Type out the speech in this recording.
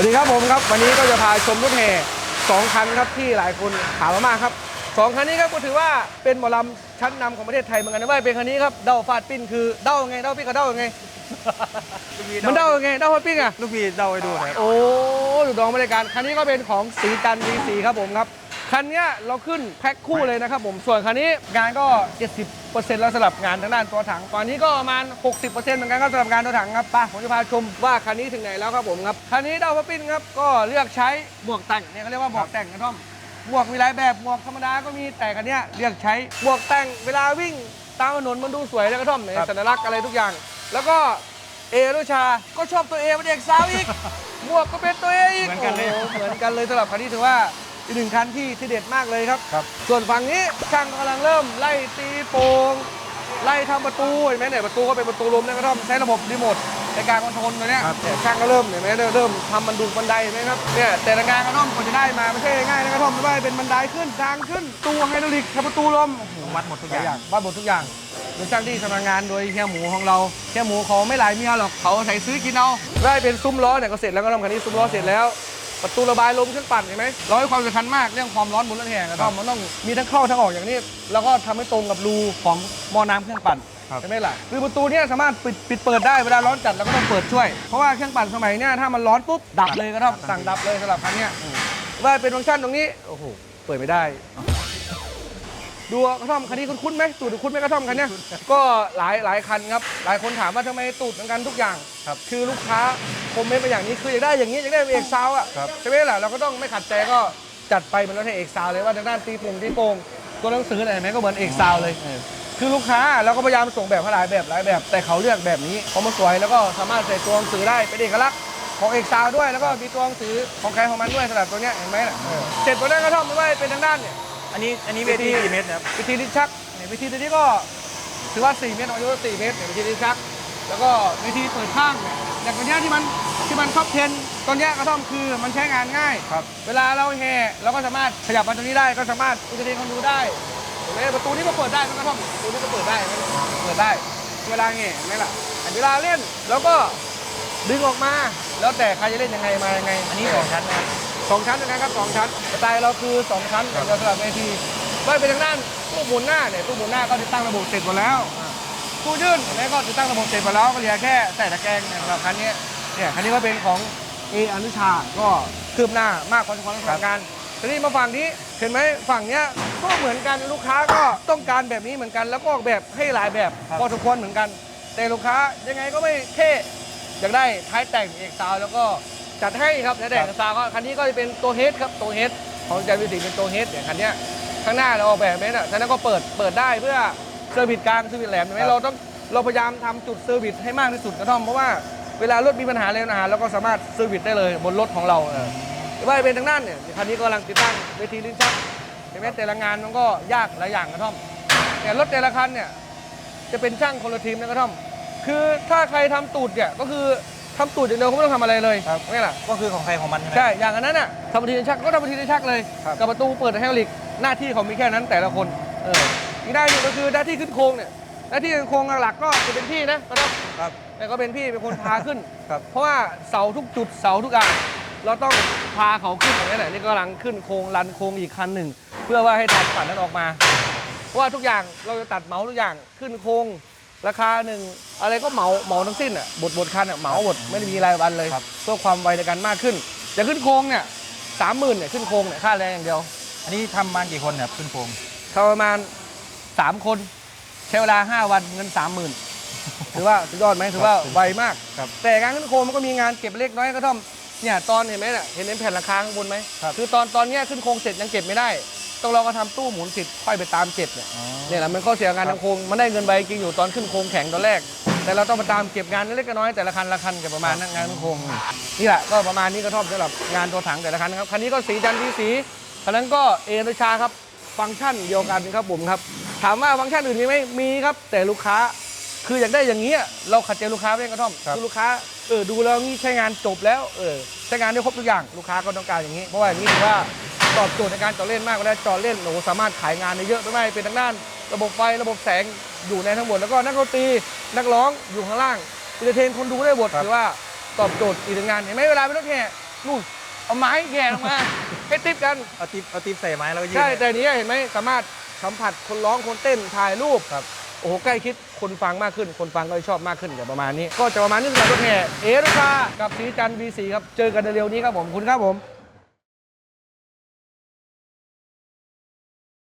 วัสดีครับผมครับ วันนี้ก็จะพาชมรถแห่สองคันครับที่หลายคนถามมามากครับสองคันนี้ครับก็ถือว่าเป็นหมอลำชั้นนำของประเทศไทยเหมือนกันนะว่าเป็นคันนี้ครับเด้าฟาดปิ้นคือเด้าไงเด้าปิ้นกับเด้าไงมันเด้าไงเด้าฟาดปิ้นอะลูกพี่เดาให้ดูหนะครับโอ้ดูดองบริการคันนี้ก็เป็นของสีจันทร์ V4 ครับผมครับ คันเนี้ยเราขึ้นแพ็คคู่เลยนะครับผมส่วนคันนี้งานก็ 70%แล้วสำหรับงานทางด้านตัวถังตอนนี้ก็ประมาณ 60%เหมือนกันครับสำหรับงานตัวถังครับไป้าผมจะพาชมว่าคันนี้ถึงไหนแล้วครับผมครับคันนี้ดาวพับปิ้นครับก็เลือกใช้หมวกแต่งเนี่ยเขาเรียกว่าหมวกแต่งกระท่อมหมวกมีหลายแบบหมวกธรรมดาก็มีแต่คันเนี้ยเลือกใช้หมวกแต่งเวลาวิ่งตามถนนมันดูสวยแล้วกระท่อมเนี่ยสัญลักษณ์อะไรทุกอย่าง แล้วก็เอรุชา ก็ชอบตัวเอเป็นเด็กสาวอีก หมวกก็เป็นตัวเออีกเหมือนกันเลยโอ้โหเหมือนกันเลยสำหรับคันนี้ถือว่า อีกหนึ่งคันที่ที่เด็ดมากเลยครับ ครับ ส่วนฝั่งนี้ช่างกำลังเริ่มไล่ตีโป่งไล่ทำประตูเห็นไหมเนี่ยประตูก็เป็นประตูลมเนี่ยก็ต้องใช้ระบบรีโมทในการคอนโทรลตัวเนี้ยครับ เนี่ยช่างก็เริ่มเห็นไหมเริ่มทำบันดุบันไดเห็นไหมครับเนี่ยแต่ละงานกระท่อมกว่าจะได้มาไม่ใช่ง่ายนะกระท่อมไม่ว่าจะเป็นบันไดขึ้นทางขึ้นตู้ไฮดรอลิกทำประตูลมโอ้โห วัดหมดทุกหลายอย่อาย่างงว่าหมดทุกอย่างโดยช่างที่ทำงานโดยเฮียหมูของเราเฮียหมูเขาไม่หลายเมียหรอกเขาใส่ซื้อกินเอาได้เป็นซุ้มล้อเนี่ยก็เสร็จแล้วก็ทำคันนี้ซุ้มล้อเสร็จแล้ว ประตูระบายลมเครื่องปั่นเห็นไหมเราให้ความสำคัญมากเรื่องความร้อนบนรถแห่กระท่อมมันต้องมีทั้งเข้าทั้งออกอย่างนี้ แล้วก็ทำให้ตรงกับรูของหม้อน้ำเครื่องปั่นครับใช่ไหมล่ะคือประตูเนี่ยสามารถปิดปิดเปิดได้เวลาร้อนจัดเราก็ต้องเปิดช่วย เพราะว่าเครื่องปั่นสมัยเนี้ยถ้ามันร้อนปุ๊บดับเลยกระท่อมสั่งดับเลยสำหรับคันเนี้ยว่าเป็นฟังก์ชันตรงนี้โอ้โหเปิดไม่ได้ดูกระท่อมคันนี้คุณคุ้นๆไหมตูดคุ้นไหมกระท่อมคันเนี้ยก็หลายหลายคันครับ หลายคนถามว่าทำไมตูดเหมือนกันทุกอย่างครับคือลูกค้า คอมเมนต์มาอย่างนี้คืออยากได้อย่างนี้อยากได้เอกซาวอะครับ ใช่ไหมล่ะเราก็ต้องไม่ขัดใจก็จัดไปเหมือนรถเอกซาวเลยว่าทางด้านตีโป่งตีโป่งตัวหนังสืออะไรเห็นไหมก็เหมือนเอกซาวเลยคือลูกค้าเราก็พยายามส่งแบบให้หลายแบบหลายแบบ แต่เขาเลือกแบบนี้เพราะมันสวยแล้วก็สามารถใส่ตัวหนังสือได้เป็นเอกลักษณ์ของเอกซาวด้วยแล้วก็มีตัวหนังสือของใครของมันด้วยสำหรับตัวเนี้ยเห็นไหมล่ะเสร็จตัวนั้นกระท่อมไม่ว่าเป็นทางด้านเนี่ย อันนี้อันนี้เวทีกี่เมตรนะครับ วิธีลิ้นชักเนี่ยวิธีตัวนี้ก็ถือว่า 4 เมตรอายุ4เมตรเนี่ยวิธีลิ้นชัก แล้วก็วิธีเปิดข้างเนี่ยอย่างตัวเนี้ยที่มันที่มันท็อป10ตัวเนี้ยกระท่อมคือมันใช้งานง่าย ครับ เวลาเราแห่เราก็สามารถขยับมาตรงนี้ได้ก็สามารถอุจจาระคนดูได้เห็นไหมประตูนี้ก็เปิดได้มันกระท่อมประตูนี้ก็เปิดได้เห็นไหมเปิดได้ เวลาแห่เห็นไหมล่ะเวลาเล่นแล้วก็ดึงออกมา แล้วแต่ใครจะเล่นยังไงมายังไงอันนี้สองชั้นนะครับสองชั้นนะครับสองชั้นสไตล์เราคือสองชั้นครับสำหรับเวทีก็เป็นทางด้านตู้หมุนหน้าเนี่ยตู้หมุนหน้าก็ติดตั้งระบบเสร็จหมดแล้ว ตู้ยื่นเห็นไหมก็ติดตั้งระบบเสร็จหมดแล้วก็เหลือแค่ใส่ตะแกรงเนี่ยสำหรับคันนี้เนี่ยคันนี้ก็เป็นของเออนุชาก็คืบหน้ามากพอสมควรสำหรับงานทีนี้มาฝั่งนี้เห็นไหมฝั่งเนี้ยก็เหมือนกันลูกค้าก็ต้องการแบบนี้เหมือนกัน แล้วก็ออกแบบให้หลายแบบพอสมควรเหมือนกัน แต่ลูกค้ายังไงก็ไม่เท่อยากได้ท้ายแต่งเอกซาวแล้วก็จัดให้ครับท้ายแต่งเอกซาวก็คันนี้ก็จะเป็นตัวเฮดครับตัวเฮดของจันวิสิเป็นตัวเฮดเนี่ยคันเนี้ยข้างหน้าเราออกแบบเมตรอะฉะนั้นก็เปิดเปิดได้เพื่อ เซอร์วิสกลางเซอร์วิสแหลมใช่ไหมครับ เราต้องเราพยายามทำจุดเซอร์วิสให้มากที่สุดกระท่อมเพราะว่าเวลารถมีปัญหาอะไรปัญหาเราก็สามารถเซอร์วิสได้เลยบนรถของเราเออหรือว่าจะเป็นทางด้านเนี่ยคันนี้ก็กำลังติดตั้งเวทีลิ้นชักเห็นไหมแต่ละงานมันก็ยากหลายอย่างกระท่อมแต่รถแต่ละคันเนี่ยจะเป็นช่างคนละทีมนะกระท่อม คือถ้าใครทำตูดเนี่ยก็คือทำตูดอย่างเดียวเขาไม่ต้องทำอะไรเลยครับไม่ล่ะก็คือของใครของมันใช่ไหม ใช่ อย่างอันนั้นน่ะทำบันทีชักก็ทำบันทีชักเลย ครับ กับประตูเปิดไฮดรอลิก หน้าที่เขามีแค่นั้นแต่ละคน เออ อีกได้านหนึ่งก็คือหน้าที่ขึ้นโครงเนี่ยหน้าที่ขึ้นโครงหลักๆก็จะเป็นพี่นะกระท่อมครับแต่ก็เป็นพี่เป็นคนพาขึ้น ครับเพราะว่าเสาทุกจุดเสาทุกอันเราต้องพาเขาขึ้นอย่างนี้แหละนี่ก็กำลังขึ้นโครงรันโครงอีกคันหนึ่ง เพื่อว่าให้ทันปั่นนั้นออกมา เพราะว่าทุกอย่างเราจะตัดเหมาทุกอย่างขึ้นโครงราคาหนึ่งอะไรก็เหมาเหมาทั้งสิ้นอะบทบทคันอะเหมาหมดไม่ได้มีรายวันเลยครับ เพื่อความไวในการมากขึ้นจะขึ้นโครงเนี่ยสามหมื่นเนี่ยขึ้นโครงเนี่ยค่าแรงอย่างเดียว อันนี้ทำมากี่คนเนี่ยขึ้นโครงทำประมาณ สามคนใช้เวลาห้าวันเงินสามหมื่นถือว่าสุดยอดไหมถือว่าครับไวมาก ครับ แต่การขึ้นโครงมันก็มีงานเก็บเล็กน้อยก็ท่อมเนี่ยตอนเห็นไหมเนี่ยเห็นแผ่นราคาข้างบนไหมครับคือตอนตอนเนี้ยขึ้นโครงเสร็จยังเก็บไม่ได้ ต้องเราก็ทำตู้หมุนสิทธิ์ค่อยไปตามเก็บเนี่ยอ๋อเนี่ยแหละมันข้อเสียงานครับทำโครงมันได้เงินใบจริงอยู่ตอนขึ้นโครงแข็งตอนแรก แต่เราต้องมาตามเก็บงานเล็กๆน้อยๆแต่ละคันละคันกับประมาณนั้นงานขึ้นโครงนี่แหละก็ประมาณนี้ก็ท่อมสำหรับงานตัวถังแต่ละคันครับคันนี้ก็สีจันทร์ทีสีคันนั้นก็เอราชาครับ ฟังก์ชันเดียวกันครับผมครับ ถามว่าฟังก์ชันอื่นมีไหมมีครับ แต่ลูกค้าคืออยากได้อย่างนี้ยเราขัดใจลูกค้าไม่ได้กระท่อมครับคือลูกค้าเออดูแล้วงี้ใช้งานจบแล้วเออใช้งานได้ครบทุกอย่างลูกค้าก็ต้องการอย่างนี้ เพราะว่าอย่างนี้ถือว่าตอบโจทย์ในการจอดเล่นมากเวลาจอดเล่นโอ้โหสามารถขายงานได้เยอะไม่ว่าจะเป็นทางด้าน ระบบไฟระบบแสงอยู่ในทั้งหมดแล้วก็นักดนตรีนักร้องอยู่ข้างล่างอินเตอร์เทนคนดูได้หมดครับถือว่าตอบโจทย์อีกหนึ่งงานเห็นไหมเวลาเป็นรถแห่นู่น เอาไม้แหย่ลงมา ให้ติปกัน เอาติ๊บเอาติ๊บใส่ไม้แล้วก็ยืดใช่ แต่อันนี้เห็นไหมสามารถสัมผัสคนร้องคนเต้นถ่ายรูปครับโอ้โหใกล้ชิดคนฟังมากขึ้น คนฟังก็ชอบมากขึ้นอย่างประมาณนี้ ก็จะประมาณนี้สำหรับรถแห่เอราคากับสีจันทร์ V4 ครับ เจอกันเร็วๆนี้ครับผมขอบคุณครับผม